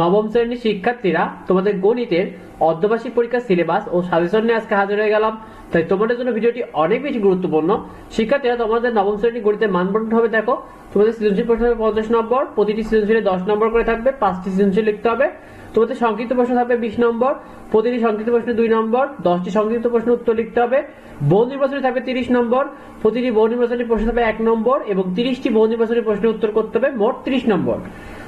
নবম শ্রেণির শিক্ষার্থীরা তোমাদের গণিতের অর্ধবার্ষিক পরীক্ষার সিলেবাস ও সাজেশন নিয়ে আজকে হাজির হয়ে গেলাম। তাই তোমাদের জন্য ভিডিওটি অনেক বেশি গুরুত্বপূর্ণ। শিক্ষার্থীরা, তোমাদের নবম শ্রেণির গণিতের মানবন্ধ হবে, দেখো। তোমাদের সৃজনশীল প্রশ্ন পঞ্চাশ নম্বর, প্রতিটি সৃজনশীলে দশ নম্বর করে থাকবে, পাঁচটি সৃজনশীল লিখতে হবে। তোমাদের সংক্ষিপ্ত প্রশ্ন থাকবে বিশ নম্বর, প্রতিটি সংক্ষিপ্ত প্রশ্নে দুই নম্বর, দশটি সংক্ষিপ্ত প্রশ্ন উত্তর লিখতে হবে। বহু নির্বাচনী থাকবে তিরিশ নম্বর, প্রতিটি বহু নির্বাচনী প্রশ্ন থাকবে এক নম্বর এবং তিরিশটি বহু নির্বাচনী প্রশ্নের উত্তর করতে হবে মোট তিরিশ নম্বর।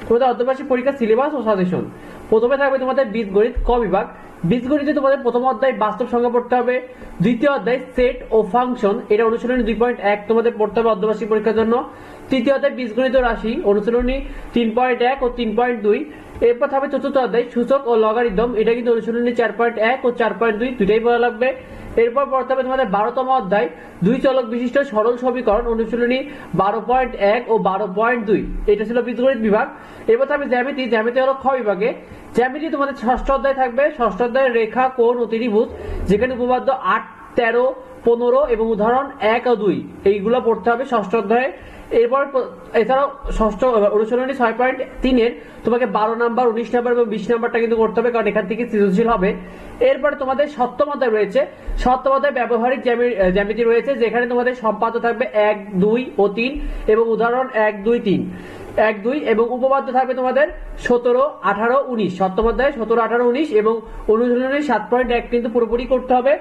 তোমাদের অর্ধবার্ষিক পরীক্ষা সিলেবাস ও সাজেশন। প্রথমে থাকবে তোমাদের বীজগণিত ক বিভাগ। বীজগণিতে তোমাদের প্রথম অধ্যায় বাস্তব সংখ্যা পড়তে হবে। দ্বিতীয় অধ্যায় সেট ও ফাংশন। এটা অনুশীলনী দুই পয়েন্ট এক তোমাদের পড়তে হবে অর্ধবার্ষিক পরীক্ষার জন্য। তৃতীয় অধ্যায় বীজগণিত রাশি অনুশীলনী তিন পয়েন্ট এক ও তিন পয়েন্ট দুই। এরপর থাকবে চতুর্থ অধ্যায়, সূচক ও লগারিদম। এটা কিন্তু অনুশীলনী চার পয়েন্ট এক ও চার পয়েন্ট দুই, দুইটাই পড়া লাগবে। এরপর পড়তে হবে তোমাদের বারোতম অধ্যায়, দুই চলক বিশিষ্ট সরল সমীকরণ, অনুশীলনী বারো পয়েন্ট এক ও বারো পয়েন্ট দুই। এটা ছিল বীজগণিত বিভাগ। এরপর থাকবে জ্যামিতি জ্যামিতি হলো খ বিভাগে। জ্যামিতি তোমাদের ষষ্ঠ অধ্যায় থাকবে। ষষ্ঠ অধ্যায় রেখা, কোণ ও ত্রিভুজ, যেখানে উপপাদ্য আট, তেরো, পনেরো এবং উদাহরণ এক ও দুই। এইগুলো পড়তে হবে ষষ্ঠ অধ্যায়ে। এরপর এছাড়াও ষষ্ঠ অনুশীলনী ছয় পয়েন্ট তিনের তোমাকে বারো নাম্বার উনিশ নাম্বার এবং বিশ নাম্বারটা কিন্তু করতে হবে, কারণ এখান থেকে সৃজনশীল হবে। এরপরে তোমাদের সপ্তম অধ্যায় রয়েছে। সপ্তম ব্যবহারিক জ্যামিতি রয়েছে, যেখানে তোমাদের সম্পাদ্য থাকবে এক, দুই ও তিন এবং উদাহরণ এক, দুই, তিন। এক, দুই এবং উপপাদ্য থাকবে তোমাদের সতেরো, আঠারো, উনিশ। সপ্তম অধ্যায় সতেরো, আঠারো, উনিশ এবং অনুশীলনী সাত পয়েন্ট এক কিন্তু পুরোপুরি করতে হবে।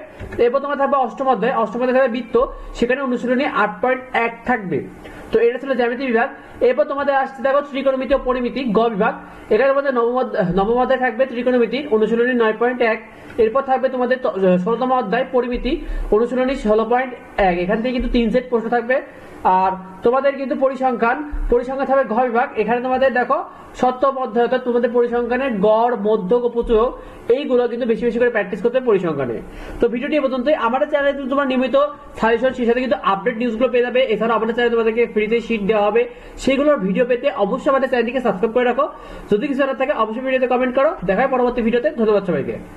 এরপর তোমার থাকবে অষ্টম অধ্যায়। অষ্টম অধ্যায় থাকবে বৃত্ত, সেখানে অনুশীলনী আট পয়েন্ট এক থাকবে। তো এটা ছিল জ্যামিতি বিভাগ। এরপর তোমাদের আসছে, দেখো ত্রিকোণমিতি ও পরিমিতি, গ বিভাগ। এখানে তোমাদের নবম নবম অধ্যায় থাকবে ত্রিকোণমিতি, অনুশীলনী নয় পয়েন্ট এক। এরপর থাকবে তোমাদের ষোলতম অধ্যায় পরিমিতি, অনুশীলনী ষোলো পয়েন্ট এক। এখান থেকে কিন্তু তিন সেট প্রশ্ন থাকবে। আর তোমাদের কিন্তু পরিসংখ্যান পরিসংখ্যান থাকবে ঘ বিভাগ। এখানে তোমাদের দেখো সপ্তম অধ্যায়, অর্থাৎ তোমাদের পরিসংখ্যানের গড়, মধ্যক ও প্রচুরক, এইগুলো কিন্তু বেশি বেশি করে প্র্যাকটিস করতে হবে পরিসংখ্যানে। তো ভিডিওটি পর্যন্তই। আমাদের চ্যানেলে কিন্তু তোমার নিয়মিত সাজেশন সেই সাথে কিন্তু আপডেট নিউজগুলো পেয়ে যাবে। এছাড়াও আমাদের চ্যানেলে তোমাদেরকে ফ্রিতে শিট দেওয়া হবে। সেগুলোর ভিডিও পেতে অবশ্যই আমাদের চ্যানেলটিকে সাবস্ক্রাইব করে রাখো। যদি কিছু জানার থাকে, অবশ্যই ভিডিওতে কমেন্ট করো। দেখা হয় পরবর্তী ভিডিওতে ধন্যবাদ সবাইকে।